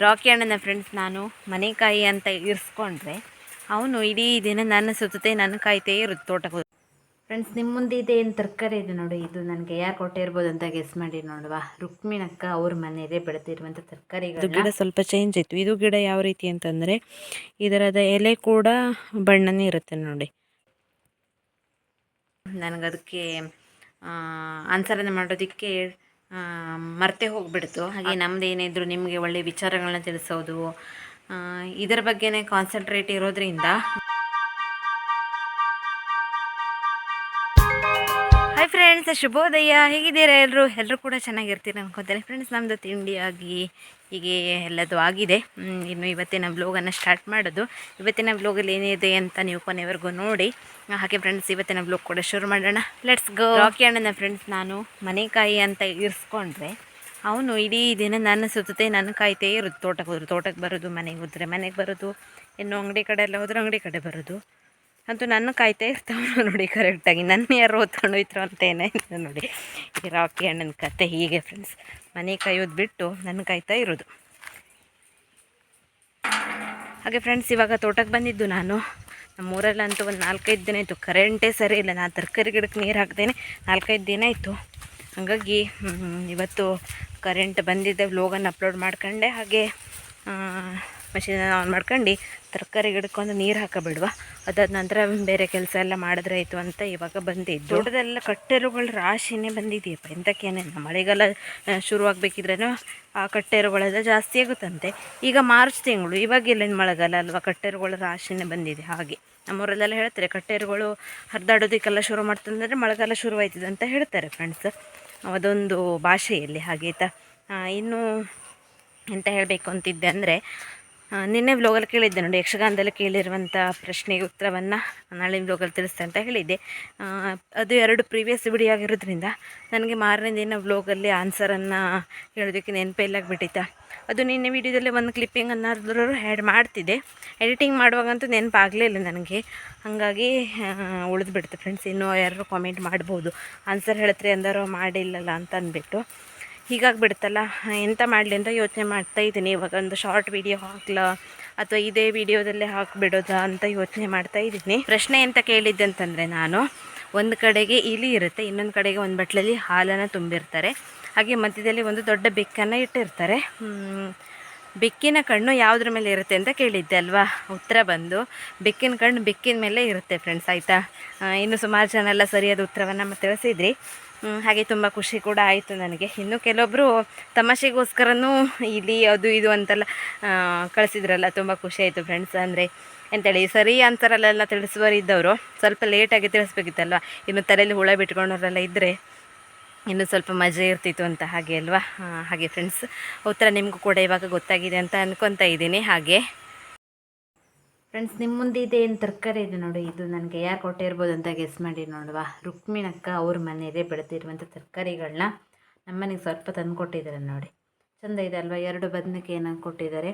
ರಾಕಿ ಅಣ್ಣನ ಫ್ರೆಂಡ್ಸ್ ನಾನು ಮನೆಕಾಯಿ ಅಂತ ಇರಿಸ್ಕೊಂಡ್ರೆ ಅವನು ಇಡೀ ದಿನ ನನ್ನ ಸುತ್ತತೆ ನನ್ನ ಕಾಯ್ತೇ ಇರುತ್ತೆ ತೋಟಕ್ಕೆ ಫ್ರೆಂಡ್ಸ್ ನಿಮ್ಮ ಮುಂದೆ ಇದೆ ಏನು ತರಕಾರಿ ಇದೆ ನೋಡಿ ಇದು ನನಗೆ ಯಾರು ಕೊಟ್ಟಿರ್ಬೋದು ಅಂತ ಗೆಸ್ ಮಾಡಿ ನೋಡುವ. ರುಕ್ಮಿಣಕ್ಕ ಅವ್ರ ಮನೆಯಲ್ಲೇ ಬೆಳೆದಿರುವಂಥ ತರಕಾರಿಗಳು ಗಿಡ ಸ್ವಲ್ಪ ಚೇಂಜ್ ಇತ್ತು ಇದು ಗಿಡ ಯಾವ ರೀತಿ ಅಂತಂದರೆ ಇದರದ ಎಲೆ ಕೂಡ ಬಣ್ಣನೇ ಇರುತ್ತೆ ನೋಡಿ. ನನಗದಕ್ಕೆ ಅನುಸರಣೆ ಮಾಡೋದಕ್ಕೆ ಮರ್ತೆ ಹೋಗ್ಬಿಡ್ತು. ಹಾಗೆ ನಮ್ದು ಏನಿದ್ರು ನಿಮಗೆ ಒಳ್ಳೆ ವಿಚಾರಗಳನ್ನ ತಿಳಿಸೋದು ಇದರ ಬಗ್ಗೆನೇ ಕಾನ್ಸಂಟ್ರೇಟ್ ಇರೋದ್ರಿಂದ ಫ್ರೆಂಡ್ಸ್ ಶುಭೋದಯ. ಹೇಗಿದ್ದೀರಾ ಎಲ್ಲರೂ ಎಲ್ಲರೂ ಕೂಡ ಚೆನ್ನಾಗಿರ್ತೀರ ಅನ್ಕೊತಾರೆ ಫ್ರೆಂಡ್ಸ್ ನಮ್ಮದು ತಿಂಡಿಯಾಗಿ ಹೀಗೆ ಎಲ್ಲದು ಆಗಿದೆ. ಇನ್ನು ಇವತ್ತಿನ ಬ್ಲೋಗನ್ನು ಸ್ಟಾರ್ಟ್ ಮಾಡೋದು. ಇವತ್ತಿನ ಬ್ಲೋಗಲ್ಲಿ ಏನಿದೆ ಅಂತ ನೀವು ಕೊನೆವರೆಗೂ ನೋಡಿ. ಹಾಗೆ ಫ್ರೆಂಡ್ಸ್ ಇವತ್ತಿನ ಬ್ಲೋಗ್ ಕೂಡ ಶುರು ಮಾಡೋಣ. ಲೆಟ್ಸ್ ಗೋ ರಾಕಿ ಅಣ್ಣನ ಫ್ರೆಂಡ್ಸ್ ನಾನು ಮನೆಕಾಯಿ ಅಂತ ಇರಿಸ್ಕೊಂಡ್ರೆ, ಅವನು ಇಡೀ ದಿನ ನನ್ನ ಸುತ್ತತೆ ನನ್ನ ಕಾಯ್ತೇ ಇರುತ್ತೆ ತೋಟಕ್ಕೆ ಹೋದ್ರೆ. ತೋಟಕ್ಕೆ ಬರೋದು, ಮನೆಗೆ ಹೋದರೆ ಮನೆಗೆ ಬರೋದು. ಇನ್ನು ಅಂಗಡಿ ಕಡೆ ಎಲ್ಲ ಹೋದ್ರೆ ಅಂಗಡಿ ಕಡೆ ಬರೋದು. ಅಂತೂ ನನ್ನ ಕಾಯ್ತಾ ಇರ್ತಾವನು ನೋಡಿ ಕರೆಕ್ಟಾಗಿ. ನನ್ನ ಯಾರು ಓದ್ಕೊಂಡು ಹೋಯ್ತು ಅಂತ ಏನಾಯ್ತು ನೋಡಿ. ಈ ರಾಕಿ ಅಣ್ಣನ ಕತೆ ಹೀಗೆ ಫ್ರೆಂಡ್ಸ್ ಮನೆ ಕಾಯೋದು ಬಿಟ್ಟು ನನ್ನ ಕಾಯ್ತಾ ಇರೋದು. ಹಾಗೆ ಫ್ರೆಂಡ್ಸ್ ಇವಾಗ ತೋಟಕ್ಕೆ ಬಂದಿದ್ದು ನಾನು. ನಮ್ಮೂರಲ್ಲಂತೂ ಒಂದು ನಾಲ್ಕೈದು ದಿನ ಇತ್ತು ಕರೆಂಟೇ ಸರಿ ಇಲ್ಲ. ನಾನು ತರಕಾರಿ ಗಿಡಕ್ಕೆ ನೀರು ಹಾಕ್ದೇನೆ ನಾಲ್ಕೈದು ದಿನ ಇತ್ತು ಹಾಗಾಗಿ ಇವತ್ತು ಕರೆಂಟ್ ಬಂದಿದ್ದೆ ವ್ಲೋಗನ್ನು ಅಪ್ಲೋಡ್ ಮಾಡ್ಕೊಂಡೆ. ಹಾಗೆ ಮಷೀನ್ ಆನ್ ಮಾಡ್ಕೊಂಡು ತರಕಾರಿ ಗಿಡಕ್ಕೊಂದು ನೀರು ಹಾಕಬಿಡುವ. ಅದಾದ ನಂತರ ಬೇರೆ ಕೆಲಸ ಎಲ್ಲ ಮಾಡಿದ್ರೆ ಆಯಿತು ಅಂತ ಇವಾಗ ಬಂದಿದ್ದು. ದೊಡ್ಡದೆಲ್ಲ ಕಟ್ಟೆರುಗಳ ರಾಶಿನೇ ಬಂದಿದೆಯಪ್ಪ. ಎಂತಕ್ಕೇನೆ ಮಳೆಗಾಲ ಶುರುವಾಗಬೇಕಿದ್ರೇನು ಆ ಕಟ್ಟೆರುಗಳೆಲ್ಲ ಜಾಸ್ತಿ ಆಗುತ್ತಂತೆ. ಈಗ ಮಾರ್ಚ್ ತಿಂಗಳು ಇವಾಗ ಇಲ್ಲಿನ ಮಳೆಗಾಲ ಅಲ್ವಾ? ಕಟ್ಟೆರುಗಳ ರಾಶಿನೇ ಬಂದಿದೆ ಹಾಗೆ. ನಮ್ಮೂರಲ್ಲೆಲ್ಲ ಹೇಳ್ತಾರೆ, ಕಟ್ಟೆರುಗಳು ಹರಿದಾಡೋದಕ್ಕೆಲ್ಲ ಶುರು ಮಾಡ್ತಂದರೆ ಮಳೆಗಾಲ ಶುರುವಾಯ್ತದೆ ಅಂತ ಹೇಳ್ತಾರೆ ಫ್ರೆಂಡ್ಸ್ ಅದೊಂದು ಭಾಷೆಯಲ್ಲಿ ಹಾಗೆ ಆಯ್ತಾ? ಇನ್ನು ಎಂತ ಹೇಳಬೇಕು ಅಂತಿದ್ದೆ ಅಂದರೆ ನಿನ್ನೆ ವ್ಲೋಗಲ್ಲಿ ಕೇಳಿದ್ದೆ ನೋಡಿ, ಯಕ್ಷಗಾನದಲ್ಲಿ ಕೇಳಿರುವಂಥ ಪ್ರಶ್ನೆಗೆ ಉತ್ತರವನ್ನು ನಾಳೆ ವ್ಲೋಗಲ್ಲಿ ತಿಳಿಸ್ತೆ ಅಂತ ಹೇಳಿದ್ದೆ. ಅದು ಎರಡು ಪ್ರೀವಿಯಸ್ ವಿಡಿಯೋ ಆಗಿರೋದ್ರಿಂದ ನನಗೆ ಮಾರನೇ ದಿನ ವ್ಲೋಗಲ್ಲಿ ಆನ್ಸರನ್ನು ಹೇಳೋದಕ್ಕೆ ನೆನಪೇ ಇಲ್ಲ ಬಿಟ್ಟಿತ್ತ ಅದು ನಿನ್ನೆ ವಿಡಿಯೋದಲ್ಲಿ ಒಂದು ಕ್ಲಿಪ್ಪಿಂಗ್ ಅನ್ನೋದ್ರೂ ಆ್ಯಡ್ ಮಾಡ್ತಿದ್ದೆ. ಎಡಿಟಿಂಗ್ ಮಾಡುವಾಗಂತೂ ನೆನಪಾಗಲಿಲ್ಲ ನನಗೆ. ಹಾಗಾಗಿ ಉಳಿದ್ಬಿಡ್ತು ಫ್ರೆಂಡ್ಸ್ ಇನ್ನೂ ಯಾರು ಕಾಮೆಂಟ್ ಮಾಡ್ಬೋದು. ಆನ್ಸರ್ ಹೇಳಿದ್ರೆ ಅಂದರು ಮಾಡಿಲ್ಲಲ್ಲ ಅಂತ ಅಂದ್ಬಿಟ್ಟು. ಹೀಗಾಗ್ಬಿಡುತ್ತಲ್ಲ? ಎಂತ ಮಾಡಲಿ ಅಂತ ಯೋಚನೆ ಮಾಡ್ತಾ ಇದ್ದೀನಿ. ಇವಾಗ ಒಂದು ಶಾರ್ಟ್ ವಿಡಿಯೋ ಹಾಕ್ಲಾ? ಅಥವಾ ಇದೇ ವಿಡಿಯೋದಲ್ಲೇ ಹಾಕಿಬಿಡೋದಾ ಅಂತ ಯೋಚನೆ ಮಾಡ್ತಾ ಇದ್ದೀನಿ. ಪ್ರಶ್ನೆ ಎಂತ ಕೇಳಿದ್ದೆ ಅಂತಂದರೆ ನಾನು, ಒಂದು ಕಡೆಗೆ ಇಲಿ ಇರುತ್ತೆ, ಇನ್ನೊಂದು ಕಡೆಗೆ ಒಂದು ಬಟ್ಲಲ್ಲಿ ಹಾಲನ್ನು ತುಂಬಿರ್ತಾರೆ. ಹಾಗೆ ಮಧ್ಯದಲ್ಲಿ ಒಂದು ದೊಡ್ಡ ಬೆಕ್ಕನ್ನು ಇಟ್ಟಿರ್ತಾರೆ. ಬೆಕ್ಕಿನ ಕಣ್ಣು ಯಾವುದ್ರ ಮೇಲೆ ಇರುತ್ತೆ ಅಂತ ಕೇಳಿದ್ದೆ ಅಲ್ವಾ? ಉತ್ತರ ಬಂದು ಬೆಕ್ಕಿನ ಕಣ್ಣು ಬೆಕ್ಕಿನ ಮೇಲೆ ಇರುತ್ತೆ ಫ್ರೆಂಡ್ಸ್ ಆಯಿತಾ? ಇನ್ನು ಸುಮಾರು ಜನ ಎಲ್ಲ ಸರಿಯಾದ ಉತ್ತರವನ್ನು ಮತ್ತೆ ತಿಳಿಸಿದ್ರಿ. ಹಾಗೆ ತುಂಬ ಖುಷಿ ಕೂಡ ಆಯಿತು ನನಗೆ. ಇನ್ನು ಕೆಲವೊಬ್ಬರು ತಮಾಷೆಗೋಸ್ಕರನೂ ಇಲ್ಲಿ ಅದು ಇದು ಅಂತೆಲ್ಲ ಕಳಿಸಿದ್ರಲ್ಲ, ತುಂಬ ಖುಷಿ ಆಯಿತು ಫ್ರೆಂಡ್ಸ್ ಅಂದರೆ. ಅಂತೇಳಿ ಸರಿ ಅಂತಾರಲ್ಲೆಲ್ಲ ತಿಳಿಸುವರಿದ್ದವರು ಸ್ವಲ್ಪ ಲೇಟಾಗಿ ತಿಳಿಸ್ಬೇಕಿತ್ತಲ್ವ? ಇನ್ನು ತಲೆಯಲ್ಲಿ ಹುಳ ಬಿಟ್ಕೊಂಡವರೆಲ್ಲ ಇದ್ದರೆ ಇನ್ನು ಸ್ವಲ್ಪ ಮಜಾ ಇರ್ತಿತ್ತು ಅಂತ ಹಾಗೆ ಅಲ್ವಾ? ಹಾಗೆ ಫ್ರೆಂಡ್ಸ್ ಉತ್ತರ ನಿಮಗೂ ಕೂಡ ಇವಾಗ ಗೊತ್ತಾಗಿದೆ ಅಂತ ಅನ್ಕೊತಾ ಇದ್ದೀನಿ. ಹಾಗೆ. ಫ್ರೆಂಡ್ಸ್ ನಿಮ್ಮ ಮುಂದೆ ಇದೆ ಏನು ತರಕಾರಿ ಇದೆ ನೋಡಿ. ಇದು ನನಗೆ ಯಾರು ಕೊಟ್ಟಿರ್ಬೋದು ಅಂತ ಗೆಸ್ ಮಾಡಿ ನೋಡುವ. ರುಕ್ಮಿಣಕ್ಕ ಅವ್ರ ಮನೆಯಲ್ಲೇ ಬೆಳೆದಿರುವಂಥ ತರಕಾರಿಗಳನ್ನ ನಮ್ಮನೆಗೆ ಸ್ವಲ್ಪ ತಂದು ಕೊಟ್ಟಿದ್ದಾರೆ ನೋಡಿ. ಚಂದ ಇದೆ ಅಲ್ವಾ? ಎರಡು ಬದನೆಕಾಯಿನ ಕೊಟ್ಟಿದ್ದಾರೆ.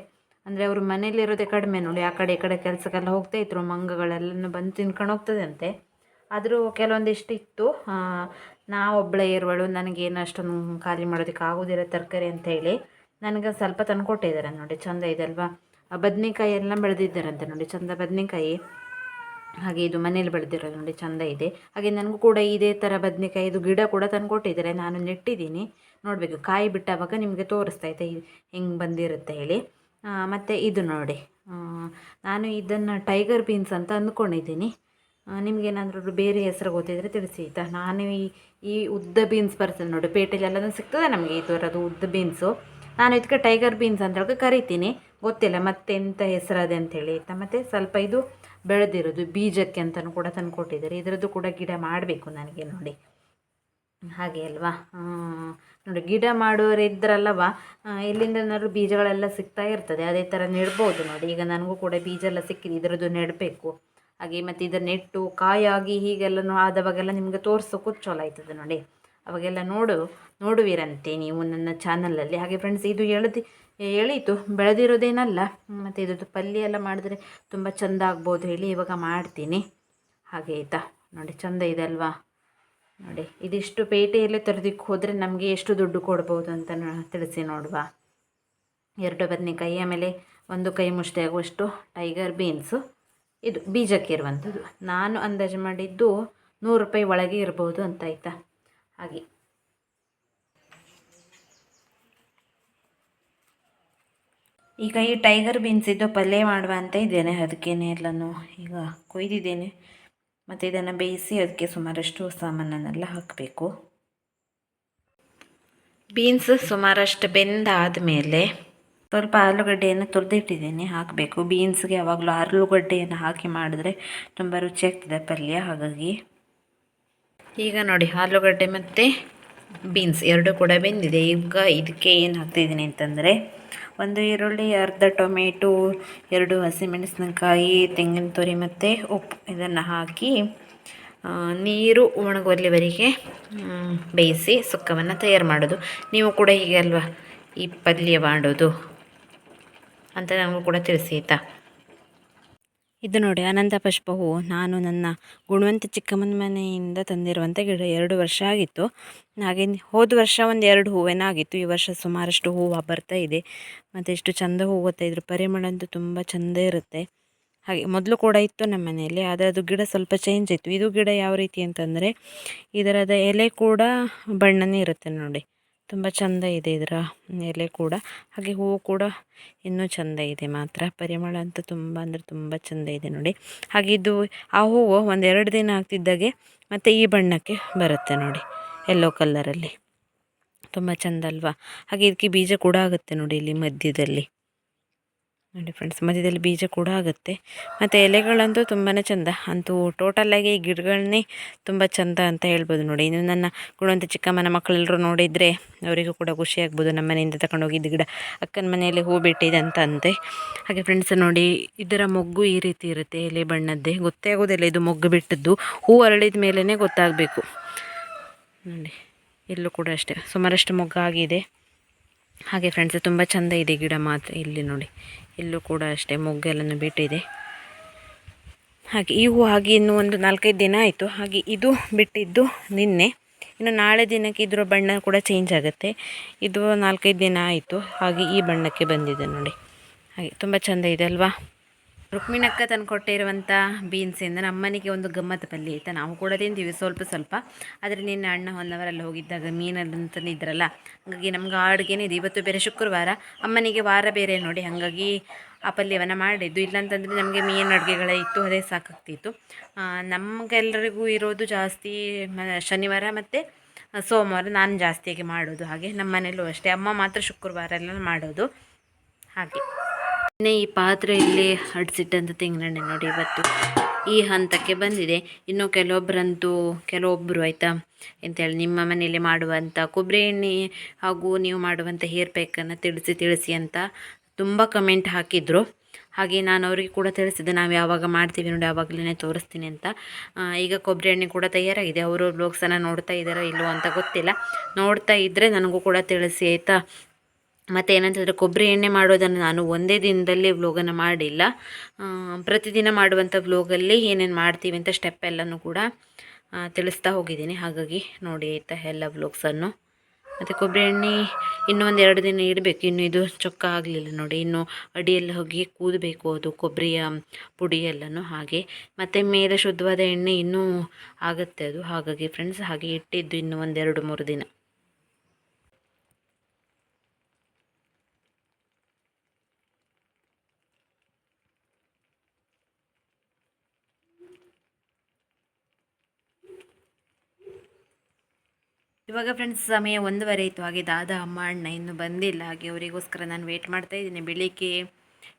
ಅಂದರೆ ಅವ್ರ ಮನೇಲಿರೋದೇ ಕಡಿಮೆ ನೋಡಿ. ಆ ಕಡೆ ಈ ಕಡೆ ಕೆಲಸಕ್ಕೆಲ್ಲ ಹೋಗ್ತಾ ಇದ್ರು. ಮಂಗಗಳೆಲ್ಲನೂ ಬಂದು ತಿನ್ಕೊಂಡು ಹೋಗ್ತದಂತೆ. ಆದರೂ ಕೆಲವೊಂದಿಷ್ಟು ಇತ್ತು ಆ, ನಾವೊಬ್ಬಳೇ ಇರುವಳು ನನಗೇನು ಅಷ್ಟೊಂದು ಖಾಲಿ ಮಾಡೋದಕ್ಕೆ ಆಗೋದಿಲ್ಲ ತರಕಾರಿ ಅಂತ ಹೇಳಿ ನನಗೆ ಸ್ವಲ್ಪ ತಂದು ಕೊಟ್ಟಿದ್ದಾರೆ ನೋಡಿ ಚಂದ ಇದೆ ಅಲ್ವಾ? ಬದನೆಕಾಯಿ ಎಲ್ಲ ಬೆಳೆದಿದ್ದಾರಂತೆ ನೋಡಿ ಚಂದ ಬದನೆಕಾಯಿ. ಹಾಗೆ ಇದು ಮನೇಲಿ ಬೆಳೆದಿರೋದು ನೋಡಿ ಚಂದ ಇದೆ. ಹಾಗೆ ನನಗೂ ಕೂಡ ಇದೇ ಥರ ಬದನೆಕಾಯಿ ಇದು ಗಿಡ ಕೂಡ ತಂದು ಕೊಟ್ಟಿದ್ದಾರೆ ನಾನು ನೆಟ್ಟಿದ್ದೀನಿ. ನೋಡಬೇಕು ಕಾಯಿ ಬಿಟ್ಟಾವಾಗ ನಿಮಗೆ ತೋರಿಸ್ತಾ ಇದೆ ಹೆಂಗೆ ಬಂದಿರುತ್ತೆ ಹೇಳಿ. ಮತ್ತು ಇದು ನೋಡಿ ನಾನು ಇದನ್ನು ಟೈಗರ್ ಬೀನ್ಸ್ ಅಂತ ಅಂದ್ಕೊಂಡಿದ್ದೀನಿ. ನಿಮಗೇನಾದರೂ ಬೇರೆ ಹೆಸರು ಗೊತ್ತಿದ್ರೆ ತಿಳಿಸಿ, ಆಯಿತಾ? ನಾನು ಈ ಈ ಉದ್ದ ಬೀನ್ಸ್ ಬರ್ತದೆ ನೋಡಿ ಪೇಟೆಲೆಲ್ಲ ಸಿಗ್ತದೆ ನಮಗೆ ಈ ಥರದ್ದು ಉದ್ದ ಬೀನ್ಸು ನಾನು ಇದಕ್ಕೆ ಟೈಗರ್ ಬೀನ್ಸ್ ಅಂತ ಕರಿತೀನಿ. ಗೊತ್ತಿಲ್ಲ ಮತ್ತೆಂತ ಹೆಸರದೆ ಅಂತೇಳಿ, ಆಯಿತಾ? ಮತ್ತು ಸ್ವಲ್ಪ ಇದು ಬೆಳೆದಿರೋದು, ಬೀಜಕ್ಕೆ ಅಂತಲೂ ಕೂಡ ತಂದು ಕೊಟ್ಟಿದ್ದಾರೆ ಇದರದ್ದು ಕೂಡ ಗಿಡ ಮಾಡಬೇಕು ನನಗೆ ನೋಡಿ. ಹಾಗೆ ಅಲ್ವಾ? ನೋಡಿ, ಗಿಡ ಮಾಡೋರು ಇದ್ರಲ್ಲವ ಎಲ್ಲಿಂದನಾದ್ರು ಬೀಜಗಳೆಲ್ಲ ಸಿಗ್ತಾ ಇರ್ತದೆ, ಅದೇ ಥರ ನೆಡ್ಬೋದು ನೋಡಿ. ಈಗ ನನಗೂ ಕೂಡ ಬೀಜ ಎಲ್ಲ ಸಿಕ್ಕಿದೆ, ಇದರದ್ದು ನೆಡಬೇಕು. ಹಾಗೆ ಮತ್ತು ಇದನ್ನು ನೆಟ್ಟು, ಕಾಯಾಗಿ ಹೀಗೆಲ್ಲ ಆದವಾಗೆಲ್ಲ ನಿಮಗೆ ತೋರಿಸೋಕ್ಕೂ ಚಲೋ ಆಯ್ತದೆ ನೋಡಿ. ಅವಾಗೆಲ್ಲ ನೋಡು, ನೋಡುವಿರಂತೆ ನೀವು ನನ್ನ ಚಾನಲಲ್ಲಿ ಹಾಗೆ ಫ್ರೆಂಡ್ಸ್ ಇದು ಎಳೆದು, ಎಳೀತು, ಬೆಳೆದಿರೋದೇನಲ್ಲ, ಮತ್ತು ಇದ್ರದ್ದು ಪಲ್ಯ ಎಲ್ಲ ಮಾಡಿದ್ರೆ ತುಂಬ ಚೆಂದ ಆಗ್ಬೋದು ಹೇಳಿ ಇವಾಗ ಮಾಡ್ತೀನಿ. ಹಾಗೆ ಆಯಿತಾ? ನೋಡಿ, ಚೆಂದ ಇದೆ ಅಲ್ವಾ? ನೋಡಿ, ಇದಿಷ್ಟು ಪೇಟೆಯಲ್ಲೇ ತರೋದಕ್ಕೆ ಹೋದರೆ ನಮಗೆ ಎಷ್ಟು ದುಡ್ಡು ಕೊಡ್ಬೋದು ಅಂತ ತಿಳಿಸಿ ನೋಡುವ. ಎರಡು ಬದನೆಕಾಯಿ, ಆಮೇಲೆ ಒಂದು ಕೈ ಮುಷ್ಟಿ ಆಗುವಷ್ಟು ಟೈಗರ್ ಬೀನ್ಸು ಇದು ಬೀಜಕ್ಕೆ ಇರುವಂಥದ್ದು. ನಾನು ಅಂದಾಜು ಮಾಡಿದ್ದು ನೂರು ರೂಪಾಯಿ ಒಳಗೆ ಇರ್ಬೋದು ಅಂತ ಆಯಿತಾ? ಹಾಗೆ. ಈಗ ಈ ಟೈಗರ್ ಬೀನ್ಸ್ ಇದ್ದು ಪಲ್ಯ ಮಾಡುವ ಅಂತ ಇದ್ದೇನೆ. ಅದಕ್ಕೇನೆ ಎಲ್ಲನೂ ಈಗ ಕೊಯ್ದಿದ್ದೇನೆ. ಮತ್ತು ಇದನ್ನು ಬೇಯಿಸಿ ಅದಕ್ಕೆ ಸುಮಾರಷ್ಟು ಸಾಮಾನನ್ನೆಲ್ಲ ಹಾಕಬೇಕು. ಬೀನ್ಸ್ ಸುಮಾರಷ್ಟು ಬೆಂದಾದ ಮೇಲೆ ಸ್ವಲ್ಪ ಆಲೂಗಡ್ಡೆಯನ್ನು ತುರಿದಿಟ್ಟಿದ್ದೀನಿ, ಹಾಕಬೇಕು. ಬೀನ್ಸ್ಗೆ ಯಾವಾಗಲೂ ಆಲೂಗಡ್ಡೆಯನ್ನು ಹಾಕಿ ಮಾಡಿದ್ರೆ ತುಂಬ ರುಚಿಯಾಗ್ತದೆ ಪಲ್ಯ, ಹಾಗಾಗಿ. ಈಗ ನೋಡಿ, ಆಲೂಗಡ್ಡೆ ಮತ್ತು ಬೀನ್ಸ್ ಎರಡು ಕೂಡ ಬೆಂದಿದೆ. ಈಗ ಇದಕ್ಕೆ ಏನು ಹಾಕ್ತಿದ್ದೀನಿ ಅಂತಂದರೆ, ಒಂದು ಈರುಳ್ಳಿ, ಅರ್ಧ ಟೊಮೆಟೊ, ಎರಡು ಹಸಿಮೆಣಸಿನಕಾಯಿ, ತೆಂಗಿನ ತುರಿ ಮತ್ತು ಉಪ್ಪು ಇದನ್ನು ಹಾಕಿ ನೀರು ಒಣಗುವಲ್ಲಿವರೆಗೆ ಬೇಯಿಸಿ ಸುಕ್ಕವನ್ನು ತಯಾರು ಮಾಡೋದು. ನೀವು ಕೂಡ ಹೀಗೆ ಅಲ್ವಾ? ಈ ಪಲ್ಯ ಮಾಡೋದು. ಅಂತ ನನಗೂ ಕೂಡ ತಿಳಿಸಿ, ಆಯಿತಾ? ಇದು ನೋಡಿ, ಅನಂತ ಪುಷ್ಪ ಹೂವು ನಾನು ನನ್ನ ಗುಣವಂತ ಚಿಕ್ಕಮ್ಮನ ಮನೆಯಿಂದ ತಂದಿರುವಂಥ ಗಿಡ. ಎರಡು ವರ್ಷ ಆಗಿತ್ತು. ಹಾಗೆ ಹೋದ ವರ್ಷ ಒಂದು ಎರಡು ಹೂವೇನಾಗಿತ್ತು. ಈ ವರ್ಷ ಸುಮಾರಷ್ಟು ಹೂವು ಬರ್ತಾ ಇದೆ. ಮತ್ತು ಎಷ್ಟು ಚಂದ ಹೂವು ಗೊತ್ತಾ? ಇದ್ರ ಪರಿಮಳ ಅಂತೂ ತುಂಬ ಚಂದ ಇರುತ್ತೆ. ಹಾಗೆ ಮೊದಲು ಕೂಡ ಇತ್ತು ನಮ್ಮ ಮನೆಯಲ್ಲಿ, ಆದರೆ ಅದು ಗಿಡ ಸ್ವಲ್ಪ ಚೇಂಜ್ ಇತ್ತು ಇದು ಗಿಡ ಯಾವ ರೀತಿ ಅಂತಂದರೆ, ಇದರದ ಎಲೆ ಕೂಡ ಬಣ್ಣನೇ ಇರುತ್ತೆ ನೋಡಿ. ತುಂಬ ಚಂದ ಇದೆ ಇದರ ಎಲೆ ಕೂಡ. ಹಾಗೆ ಹೂವು ಕೂಡ ಇನ್ನೂ ಚಂದ ಇದೆ ಮಾತ್ರ. ಪರಿಮಳ ಅಂತೂ ತುಂಬ ಅಂದರೆ ತುಂಬ ಚಂದ ಇದೆ ನೋಡಿ. ಹಾಗೆ ಇದು ಆ ಹೂವು ಒಂದೆರಡು ದಿನ ಆಗ್ತಿದ್ದಾಗೆ ಮತ್ತು ಈ ಬಣ್ಣಕ್ಕೆ ಬರುತ್ತೆ ನೋಡಿ ಎಲ್ಲೋ ಕಲ್ಲರಲ್ಲಿ ತುಂಬ ಚೆಂದ ಅಲ್ವಾ? ಹಾಗೆ ಇದಕ್ಕೆ ಬೀಜ ಕೂಡ ಆಗುತ್ತೆ ನೋಡಿ ಇಲ್ಲಿ ಮಧ್ಯದಲ್ಲಿ. ನೋಡಿ ಫ್ರೆಂಡ್ಸ್ ಮಧ್ಯದಲ್ಲಿ ಬೀಜ ಕೂಡ ಆಗುತ್ತೆ. ಮತ್ತು ಎಲೆಗಳಂತೂ ತುಂಬಾ ಚೆಂದ. ಅಂತೂ ಟೋಟಲಾಗಿ ಈ ಗಿಡಗಳನ್ನೇ ತುಂಬ ಚಂದ ಅಂತ ಹೇಳ್ಬೋದು ನೋಡಿ. ಇನ್ನು ನನ್ನ ಗುಣವಂತ ಚಿಕ್ಕಮ್ಮನ ಮಕ್ಕಳೆಲ್ಲರೂ ನೋಡಿದರೆ ಅವರಿಗೂ ಕೂಡ ಖುಷಿ ಆಗ್ಬೋದು. ನಮ್ಮ ಮನೆಯಿಂದ ತಗೊಂಡು ಹೋಗಿದ್ದು ಗಿಡ ಅಕ್ಕನ ಮನೆಯಲ್ಲಿ ಹೂ ಬಿಟ್ಟಿದೆ ಅಂತ ಅಂತೆ. ಹಾಗೆ ಫ್ರೆಂಡ್ಸ್ ನೋಡಿ ಇದರ ಮೊಗ್ಗು ಈ ರೀತಿ ಇರುತ್ತೆ. ಎಲೆ ಬಣ್ಣದ್ದೇ. ಗೊತ್ತೇ ಆಗೋದಿಲ್ಲ ಇದು ಮೊಗ್ಗು ಬಿಟ್ಟದ್ದು. ಹೂ ಅರಳಿದ ಮೇಲೇ ಗೊತ್ತಾಗಬೇಕು. ನೋಡಿ, ಎಲ್ಲೂ ಕೂಡ ಅಷ್ಟೇ. ಸುಮಾರಷ್ಟು ಮೊಗ್ಗಾಗಿದೆ ಹಾಗೆ ಫ್ರೆಂಡ್ಸ್ ತುಂಬ ಚಂದ ಇದೆ ಗಿಡ ಮಾತ್ರ ಇಲ್ಲಿ ನೋಡಿ. ಇಲ್ಲೂ ಕೂಡ ಅಷ್ಟೇ ಮೊಗ್ಗೆಲ್ಲನೂ ಬಿಟ್ಟಿದೆ. ಹಾಗೆ ಈ ಹೂ ಹಾಗೆ ಇನ್ನೂ ಒಂದು ನಾಲ್ಕೈದು ದಿನ ಆಯಿತು. ಹಾಗೆ ಇದು ಬಿಟ್ಟಿದ್ದು ನಿನ್ನೆ. ಇನ್ನು ನಾಳೆ ದಿನಕ್ಕೆ ಇದರ ಬಣ್ಣ ಕೂಡ ಚೇಂಜ್ ಆಗುತ್ತೆ. ಇದು ನಾಲ್ಕೈದು ದಿನ ಆಯಿತು. ಹಾಗೆ ಈ ಬಣ್ಣಕ್ಕೆ ಬಂದಿದೆ ನೋಡಿ. ಹಾಗೆ ತುಂಬ ಚೆಂದ ಇದೆ ಅಲ್ವಾ? ರುಕ್ಮಿಣಕ್ಕ ತಂದು ಕೊಟ್ಟಿರುವಂಥ ಬೀನ್ಸಿಂದ ನಮ್ಮನೆಗೆ ಒಂದು ಗಮ್ಮತ್ ಪಲ್ಯ ಆಯಿತಾ ನಾವು ಕೂಡ ತಿಂತೀವಿ ಸ್ವಲ್ಪ ಸ್ವಲ್ಪ. ಆದರೆ ನಿನ್ನೆ ಅಣ್ಣ ಹೊನ್ನವರಲ್ಲಿ ಹೋಗಿದ್ದಾಗ ಮೀನಲ್ಲಿ ತಂದಿದ್ರಲ್ಲ ಹಾಗಾಗಿ ನಮ್ಗೆ ಅಡುಗೆನೇ ಇದೆ. ಇವತ್ತು ಬೇರೆ ಶುಕ್ರವಾರ, ಅಮ್ಮನಿಗೆ ವಾರ ಬೇರೆ ನೋಡಿ, ಹಾಗಾಗಿ ಆ ಪಲ್ಯವನ್ನು ಮಾಡಿದ್ದು. ಇಲ್ಲಾಂತಂದರೆ ನಮಗೆ ಮೀನು ಅಡುಗೆಗಳೇ ಇತ್ತು, ಅದೇ ಸಾಕಾಗ್ತಿತ್ತು. ನಮಗೆಲ್ಲರಿಗೂ ಇರೋದು ಜಾಸ್ತಿ ಶನಿವಾರ ಮತ್ತು ಸೋಮವಾರ ನಾನು ಜಾಸ್ತಿಯಾಗಿ ಮಾಡೋದು. ಹಾಗೆ ನಮ್ಮ ಮನೆಯಲ್ಲೂ ಅಷ್ಟೇ. ಅಮ್ಮ ಮಾತ್ರ ಶುಕ್ರವಾರ ಎಲ್ಲ ಮಾಡೋದು. ಹಾಗೆ. ಇನ್ನೇ ಈ ಪಾತ್ರೆಯಲ್ಲಿ ಅಡಿಸಿಟ್ಟಂಥ ತೆಂಗಿನೆಣ್ಣೆ ನೋಡಿ ಇವತ್ತು ಈ ಹಂತಕ್ಕೆ ಬಂದಿದೆ. ಇನ್ನು ಕೆಲವೊಬ್ಬರಂತೂ ಕೆಲವೊಬ್ಬರು ಆಯಿತಾ ಎಂತೇಳಿ ನಿಮ್ಮ ಮನೆಯಲ್ಲಿ ಮಾಡುವಂಥ ಕೊಬ್ಬರಿ ಎಣ್ಣೆ ಹಾಗೂ ನೀವು ಮಾಡುವಂಥ ಹೇರ್ ಪ್ಯಾಕನ್ನು ತಿಳಿಸಿ ತಿಳಿಸಿ ಅಂತ ತುಂಬ ಕಮೆಂಟ್ ಹಾಕಿದರು. ಹಾಗೆ ನಾನು ಅವರಿಗೆ ಕೂಡ ತಿಳಿಸಿದೆ ನಾವು ಯಾವಾಗ ಮಾಡ್ತೀವಿ ನೋಡಿ ಆವಾಗಲೇ ತೋರಿಸ್ತೀನಿ ಅಂತ. ಈಗ ಕೊಬ್ಬರಿ ಎಣ್ಣೆ ಕೂಡ ತಯಾರಾಗಿದೆ. ಅವರು ಬ್ಲಾಗ್ಸನ್ನು ನೋಡ್ತಾ ಇದ್ದಾರೋ ಇಲ್ಲವೋ ಅಂತ ಗೊತ್ತಿಲ್ಲ. ನೋಡ್ತಾ ಇದ್ದರೆ ನನಗೂ ಕೂಡ ತಿಳಿಸಿ ಆಯಿತಾ? ಮತ್ತು ಏನಂತಂದರೆ ಕೊಬ್ಬರಿ ಎಣ್ಣೆ ಮಾಡೋದನ್ನು ನಾನು ಒಂದೇ ದಿನದಲ್ಲಿ ವ್ಲೋಗನ್ನು ಮಾಡಿಲ್ಲ. ಪ್ರತಿದಿನ ಮಾಡುವಂಥ ವ್ಲೋಗಲ್ಲಿ ಏನೇನು ಮಾಡ್ತೀವಿ ಅಂತ ಸ್ಟೆಪ್ ಎಲ್ಲನೂ ಕೂಡ ತಿಳಿಸ್ತಾ ಹೋಗಿದ್ದೀನಿ. ಹಾಗಾಗಿ ನೋಡಿ ಆಯಿತಾ ಎಲ್ಲ ವ್ಲೋಗ್ಸನ್ನು ಮತ್ತು ಕೊಬ್ಬರಿ ಎಣ್ಣೆ ಇನ್ನೂ ಒಂದು ಎರಡು ದಿನ ಇಡಬೇಕು. ಇನ್ನು ಇದು ಚೊಕ್ಕ ಆಗಲಿಲ್ಲ ನೋಡಿ. ಇನ್ನು ಅಡಿಯಲ್ಲಿ ಹೋಗಿ ಕೂದಬೇಕು ಅದು ಕೊಬ್ಬರಿಯ ಪುಡಿ ಎಲ್ಲನೂ ಹಾಗೆ. ಮತ್ತು ಮೇಲೆ ಶುದ್ಧವಾದ ಎಣ್ಣೆ ಇನ್ನೂ ಆಗುತ್ತೆ ಅದು. ಹಾಗಾಗಿ ಫ್ರೆಂಡ್ಸ್ ಹಾಗೆ ಇಟ್ಟಿದ್ದು ಇನ್ನೂ ಒಂದೆರಡು ಮೂರು ದಿನ. ಇವಾಗ ಫ್ರೆಂಡ್ಸ್ ಸಮಯ ಒಂದೂವರೆ ಇತ್ತು ಹಾಗೆ ದಾದ, ಅಮ್ಮ, ಅಣ್ಣ ಇನ್ನೂ ಬಂದಿಲ್ಲ. ಹಾಗೆ ಅವರಿಗೋಸ್ಕರ ನಾನು ವೇಟ್ ಮಾಡ್ತಾ ಇದ್ದೀನಿ. ಬೆಳಿಗ್ಗೆ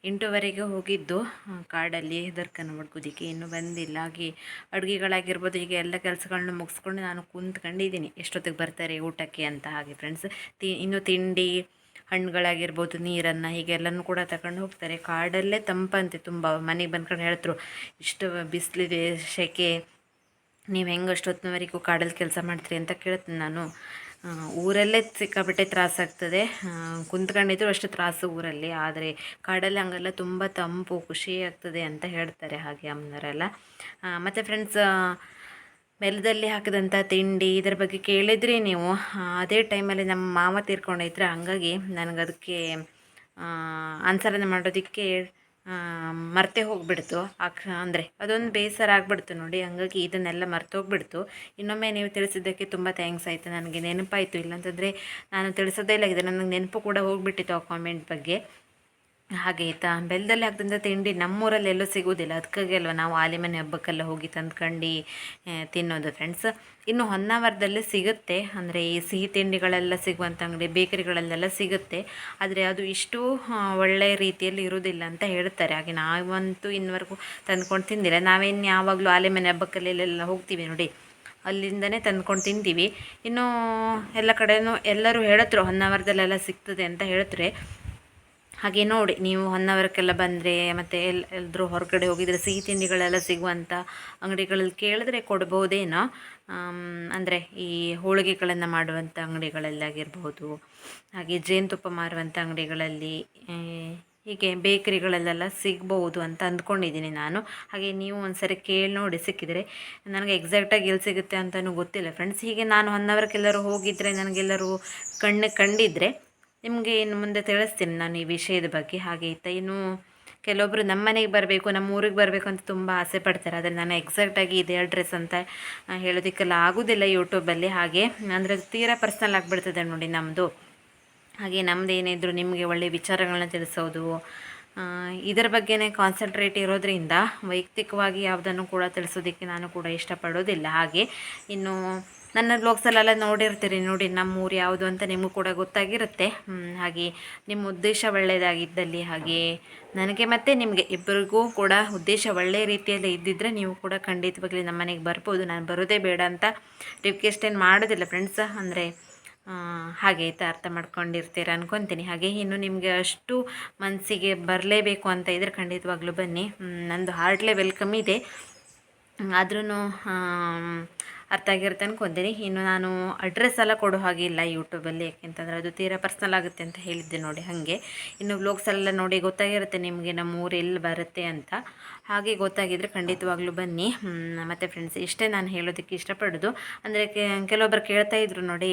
ಎಂಟೂವರೆಗೆ ಹೋಗಿದ್ದು. ಕಾಡಲ್ಲಿ ದರ್ಕನ ಮಾಡ್ಕೋದಿಕ್ಕೆ ಇನ್ನೂ ಬಂದಿಲ್ಲ. ಹಾಗೆ ಅಡುಗೆಗಳಾಗಿರ್ಬೋದು ಈಗ ಎಲ್ಲ ಕೆಲಸಗಳನ್ನ ಮುಗಿಸ್ಕೊಂಡು ನಾನು ಕುಂತ್ಕೊಂಡಿದ್ದೀನಿ. ಎಷ್ಟೊತ್ತಿಗೆ ಬರ್ತಾರೆ ಊಟಕ್ಕೆ ಅಂತ. ಹಾಗೆ ಫ್ರೆಂಡ್ಸ್ ತಿ, ಇನ್ನು ತಿಂಡಿ, ಹಣ್ಣುಗಳಾಗಿರ್ಬೋದು, ನೀರನ್ನು ಹೀಗೆಲ್ಲನೂ ಕೂಡ ತಗೊಂಡು ಹೋಗ್ತಾರೆ. ಕಾಡಲ್ಲೇ ತಂಪಂತೆ ತುಂಬ. ಮನೆಗೆ ಬಂದ್ಕೊಂಡು ಹೇಳ್ತರು ಇಷ್ಟು ಬಿಸಿಲಿದೆ, ಸೆಕೆ ನೀವು ಹೆಂಗೆ ಅಷ್ಟೊತ್ತಿನವರೆಗೂ ಕಾಡಲ್ಲಿ ಕೆಲಸ ಮಾಡ್ತೀರಿ ಅಂತ ಕೇಳ್ತೀನಿ ನಾನು. ಊರಲ್ಲೇ ಸಿಕ್ಕಾಪಟ್ಟೆ ತ್ರಾಸಾಗ್ತದೆ ಕುಂತ್ಕೊಂಡಿದ್ರು ಅಷ್ಟು ತ್ರಾಸು ಊರಲ್ಲಿ, ಆದರೆ ಕಾಡಲ್ಲಿ ಹಂಗೆಲ್ಲ ತುಂಬ ತಂಪು, ಖುಷಿ ಆಗ್ತದೆ ಅಂತ ಹೇಳ್ತಾರೆ ಹಾಗೆ ಅಮ್ಮನವರೆಲ್ಲ. ಮತ್ತು ಫ್ರೆಂಡ್ಸ್ ಮೆಲದಲ್ಲಿ ಹಾಕಿದಂಥ ತಿಂಡಿ ಇದರ ಬಗ್ಗೆ ಕೇಳಿದ್ರಿ ನೀವು? ಅದೇ ಟೈಮಲ್ಲಿ ನಮ್ಮ ಮಾವ ತೀರ್ಕೊಂಡೈತ್ರ ಹಂಗಾಗಿ ನನಗದಕ್ಕೆ ಆನ್ಸರನ್ನು ಮಾಡೋದಕ್ಕೆ ಮರ್ತೆ ಹೋಗ್ಬಿಡ್ತು. ಅಂದರೆ ಅದೊಂದು ಬೇಸರ ಆಗಿಬಿಡ್ತು ನೋಡಿ. ಹಂಗಾಗಿ ಇದನ್ನೆಲ್ಲ ಮರ್ತೋಗ್ಬಿಡ್ತು. ಇನ್ನೊಮ್ಮೆ ನೀವು ತಿಳಿಸಿದ್ದಕ್ಕೆ ತುಂಬ ಥ್ಯಾಂಕ್ಸ್ ಆಯಿತು. ನನಗೆ ನೆನಪಾಯಿತು. ಇಲ್ಲಾಂತಂದರೆ ನಾನು ತಿಳಿಸೋದೇ ಇಲ್ಲ. ನನಗೆ ನೆನಪು ಕೂಡ ಹೋಗ್ಬಿಟ್ಟಿತ್ತು ಆ ಕಾಮೆಂಟ್ ಬಗ್ಗೆ. ಹಾಗೆ ಆಯಿತಾ? ಬೆಲ್ಲದಲ್ಲಿ ಹಾಕಿದಂಥ ತಿಂಡಿ ನಮ್ಮೂರಲ್ಲಿ ಎಲ್ಲೂ ಸಿಗೋದಿಲ್ಲ. ಅದಕ್ಕಾಗಿ ಅಲ್ವ ನಾವು ಆಲಿಮನೆ ಹಬ್ಬಕ್ಕೆಲ್ಲ ಹೋಗಿ ತಂದ್ಕೊಂಡು ತಿನ್ನೋದು ಫ್ರೆಂಡ್ಸ್ ಇನ್ನು ಹೊನ್ನಾವರದಲ್ಲಿ ಸಿಗುತ್ತೆ. ಅಂದರೆ ಈ ಸಿಹಿ ತಿಂಡಿಗಳೆಲ್ಲ ಸಿಗುವಂಥ ಅಂಗಡಿ, ಬೇಕರಿಗಳಲ್ಲೆಲ್ಲ ಸಿಗುತ್ತೆ. ಆದರೆ ಅದು ಇಷ್ಟು ಒಳ್ಳೆಯ ರೀತಿಯಲ್ಲಿ ಇರೋದಿಲ್ಲ ಅಂತ ಹೇಳ್ತಾರೆ. ಹಾಗೆ ನಾವಂತೂ ಇನ್ನವರೆಗೂ ತಂದ್ಕೊಂಡು ತಿಂದಿಲ್ಲ. ನಾವೇನು ಯಾವಾಗಲೂ ಆಲಿಮನೆ ಹಬ್ಬಕ್ಕಲ್ಲೆಲ್ಲ ಹೋಗ್ತೀವಿ ನೋಡಿ. ಅಲ್ಲಿಂದನೇ ತಂದ್ಕೊಂಡು ತಿಂತೀವಿ. ಇನ್ನು ಎಲ್ಲ ಕಡೆಯೂ ಎಲ್ಲರೂ ಹೇಳಿದ್ರು ಹೊನ್ನಾವರದಲ್ಲೆಲ್ಲ ಸಿಗ್ತದೆ ಅಂತ ಹೇಳ್ತಾರೆ. ಹಾಗೆ ನೋಡಿ, ನೀವು ಹೊನ್ನಾವರಕ್ಕೆಲ್ಲ ಬಂದರೆ ಮತ್ತು ಎಲ್ಲಿ ಎಲ್ಲರೂ ಹೊರಗಡೆ ಹೋಗಿದರೆ ಸಿಹಿ ತಿಂಡಿಗಳೆಲ್ಲ ಸಿಗುವಂಥ ಅಂಗಡಿಗಳಲ್ಲಿ ಕೇಳಿದ್ರೆ ಕೊಡ್ಬೋದೇನೋ. ಅಂದರೆ ಈ ಹೋಳಿಗೆಗಳನ್ನು ಮಾಡುವಂಥ ಅಂಗಡಿಗಳಲ್ಲಾಗಿರ್ಬೋದು, ಹಾಗೆ ಜೇನುತುಪ್ಪ ಮಾರುವಂಥ ಅಂಗಡಿಗಳಲ್ಲಿ ಹೀಗೆ ಬೇಕರಿಗಳಲ್ಲೆಲ್ಲ ಸಿಗ್ಬೋದು ಅಂತ ಅಂದ್ಕೊಂಡಿದ್ದೀನಿ ನಾನು. ಹಾಗೆ ನೀವು ಒಂದ್ಸರಿ ಕೇಳಿ ನೋಡಿ, ಸಿಕ್ಕಿದರೆ ನನಗೆ ಎಕ್ಸಾಕ್ಟಾಗಿ ಎಲ್ಲಿ ಸಿಗುತ್ತೆ ಅಂತಲೂ ಗೊತ್ತಿಲ್ಲ ಫ್ರೆಂಡ್ಸ್ ಹೀಗೆ ನಾನು ಹೊನ್ನಾವರಕ್ಕೆಲ್ಲರೂ ಹೋಗಿದ್ದರೆ ನನಗೆಲ್ಲರೂ ಕಣ್ಣು ಕಂಡಿದ್ದರೆ ನಿಮಗೆ ಇನ್ನು ಮುಂದೆ ತಿಳಿಸ್ತೀನಿ ನಾನು ಈ ವಿಷಯದ ಬಗ್ಗೆ. ಹಾಗೆ ಇತ್ತ ಇನ್ನು ಕೆಲವೊಬ್ಬರು ನಮ್ಮ ಮನೆಗೆ ಬರಬೇಕು, ನಮ್ಮ ಊರಿಗೆ ಬರಬೇಕು ಅಂತ ತುಂಬ ಆಸೆ ಪಡ್ತಾರೆ. ಆದರೆ ನಾನು ಎಕ್ಸಾಕ್ಟಾಗಿ ಇದೇ ಅಡ್ರೆಸ್ ಅಂತ ಹೇಳೋದಕ್ಕೆಲ್ಲ ಆಗೋದಿಲ್ಲ ಯೂಟ್ಯೂಬಲ್ಲಿ ಹಾಗೆ ಅಂದರೆ ಅದು ತೀರಾ ಪರ್ಸ್ನಲ್ ಆಗಿಬಿಡ್ತದೆ ನೋಡಿ ನಮ್ಮದು ಹಾಗೆ ನಮ್ಮದೇನಿದ್ರು ನಿಮಗೆ ಒಳ್ಳೆಯ ವಿಚಾರಗಳನ್ನ ತಿಳಿಸೋದು ಇದರ ಬಗ್ಗೆನೇ ಕಾನ್ಸಂಟ್ರೇಟ್ ಇರೋದ್ರಿಂದ ವೈಯಕ್ತಿಕವಾಗಿ ಯಾವುದನ್ನು ಕೂಡ ತಿಳಿಸೋದಕ್ಕೆ ನಾನು ಕೂಡ ಇಷ್ಟಪಡೋದಿಲ್ಲ. ಹಾಗೆ ಇನ್ನು ನನ್ನ ಬ್ಲಾಗ್ಸಲ್ಲೆಲ್ಲ ನೋಡಿರ್ತೀರಿ, ನೋಡಿ ನಮ್ಮ ಊರು ಯಾವುದು ಅಂತ ನಿಮಗೂ ಕೂಡ ಗೊತ್ತಾಗಿರುತ್ತೆ. ಹಾಗೆ ನಿಮ್ಮ ಉದ್ದೇಶ ಒಳ್ಳೆಯದಾಗಿದ್ದಲ್ಲಿ ಹಾಗೆ ನನಗೆ ಮತ್ತು ನಿಮಗೆ ಇಬ್ಬರಿಗೂ ಕೂಡ ಉದ್ದೇಶ ಒಳ್ಳೆಯ ರೀತಿಯಲ್ಲಿ ಇದ್ದಿದ್ದರೆ ನೀವು ಕೂಡ ಖಂಡಿತವಾಗ್ಲಿ ನಮ್ಮ ಮನೆಗೆ ಬರ್ಬೋದು. ನಾನು ಬರೋದೇ ಬೇಡ ಅಂತ ರಿಕ್ವೆಸ್ಟ್ ಏನು ಮಾಡೋದಿಲ್ಲ ಫ್ರೆಂಡ್ಸ್ ಅಂದರೆ ಹಾಗೆ ಆಯ್ತಾ ಅರ್ಥ ಮಾಡ್ಕೊಂಡಿರ್ತೀರ ಅನ್ಕೊತೀನಿ. ಹಾಗೆ ಇನ್ನು ನಿಮಗೆ ಅಷ್ಟು ಮನಸ್ಸಿಗೆ ಬರಲೇಬೇಕು ಅಂತ ಇದ್ರೆ ಖಂಡಿತವಾಗ್ಲೂ ಬನ್ನಿ. ನಂದು ಹಾರ್ಟ್ಲೆ ವೆಲ್ಕಮ್ ಇದೆ. ಆದ್ರೂ ಅರ್ಥ ಆಗಿರುತ್ತೆ ಅನ್ಕೊತೀನಿ. ಇನ್ನು ನಾನು ಅಡ್ರೆಸ್ ಎಲ್ಲ ಕೊಡೋ ಹಾಗೆ ಇಲ್ಲ ಯೂಟ್ಯೂಬಲ್ಲಿ ಯಾಕೆಂತಂದರೆ ಅದು ತೀರಾ ಪರ್ಸ್ನಲ್ ಆಗುತ್ತೆ ಅಂತ ಹೇಳಿದ್ದೆ ನೋಡಿ ಹಾಗೆ. ಇನ್ನು ವ್ಲೋಗ್ಸ್ ಎಲ್ಲ ನೋಡಿ ಗೊತ್ತಾಗಿರುತ್ತೆ ನಿಮಗೆ ನಮ್ಮ ಊರು ಎಲ್ಲಿ ಬರುತ್ತೆ ಅಂತ. ಹಾಗೆ ಗೊತ್ತಾಗಿದ್ರೆ ಖಂಡಿತವಾಗ್ಲೂ ಬನ್ನಿ. ಮತ್ತು ಫ್ರೆಂಡ್ಸ್ ಇಷ್ಟೇ ನಾನು ಹೇಳೋದಕ್ಕೆ ಇಷ್ಟಪಡೋದು. ಅಂದರೆ ಕೆಲವೊಬ್ಬರು ಕೇಳ್ತಾ ಇದ್ರು ನೋಡಿ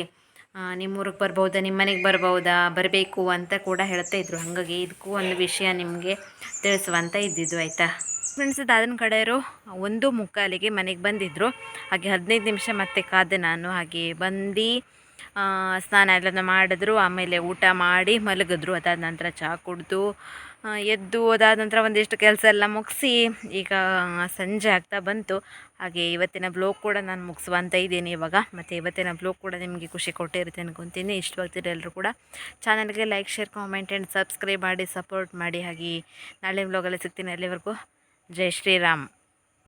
ಆ, ನಿಮ್ಮ ಊರಿಗೆ ಬರ್ಬೋದಾ ನಿಮ್ಮ ಮನೆಗೆ ಬರ್ಬೋದಾ ಬರಬೇಕು ಅಂತ ಕೂಡ ಹೇಳ್ತಾ ಇದ್ರು. ಹಾಗಾಗಿ ಇದಕ್ಕೂ ಒಂದು ವಿಷಯ ನಿಮಗೆ ತಿಳಿಸುವಂತ ಇದ್ದಿದ್ದು ಆಯಿತಾ? ಫ್ರೆಂಡ್ಸ್ ದಾದನ ಕಡೆಯವರು ಒಂದು ಮುಕ್ಕಾಲಿಗೆ ಮನೆಗೆ ಬಂದಿದ್ದರು ಹಾಗೆ ಹದಿನೈದು ನಿಮಿಷ ಮತ್ತೆ ಕಾದೆ ನಾನು ಹಾಗೆ ಬಂದು ಸ್ನಾನ ಎಲ್ಲ ಮಾಡಿದ್ರು, ಆಮೇಲೆ ಊಟ ಮಾಡಿ ಮಲಗಿದ್ರು. ಅದಾದ ನಂತರ ಚಹಾ ಕುಡಿದು ಎದ್ದು ಅದಾದ ನಂತರ ಒಂದಿಷ್ಟು ಕೆಲಸ ಎಲ್ಲ ಮುಗಿಸಿ, ಈಗ ಸಂಜೆ ಆಗ್ತಾ ಬಂತು. ಹಾಗೆ ಇವತ್ತಿನ ಬ್ಲೋಗ್ ಕೂಡ ನಾನು ಮುಗಿಸುವಂತ ಇದ್ದೀನಿ ಇವಾಗ. ಮತ್ತು ಇವತ್ತಿನ ಬ್ಲೋಗ್ ಕೂಡ ನಿಮಗೆ ಖುಷಿ ಕೊಟ್ಟಿರುತ್ತೆ ಅನ್ಕೊತೀನಿ. ಇಷ್ಟವಾಗ್ತಿರೋ ಎಲ್ಲರೂ ಕೂಡ ಚಾನಲ್ಗೆ like share comment and subscribe ಮಾಡಿ ಸಪೋರ್ಟ್ ಮಾಡಿ. ಹಾಗೆ ನಾಳೆ ಬ್ಲಾಗಲ್ಲಿ ಸಿಗ್ತೀನಿ ಅಲ್ಲಿವರೆಗೂ. ಜೈ ಶ್ರೀರಾಮ್.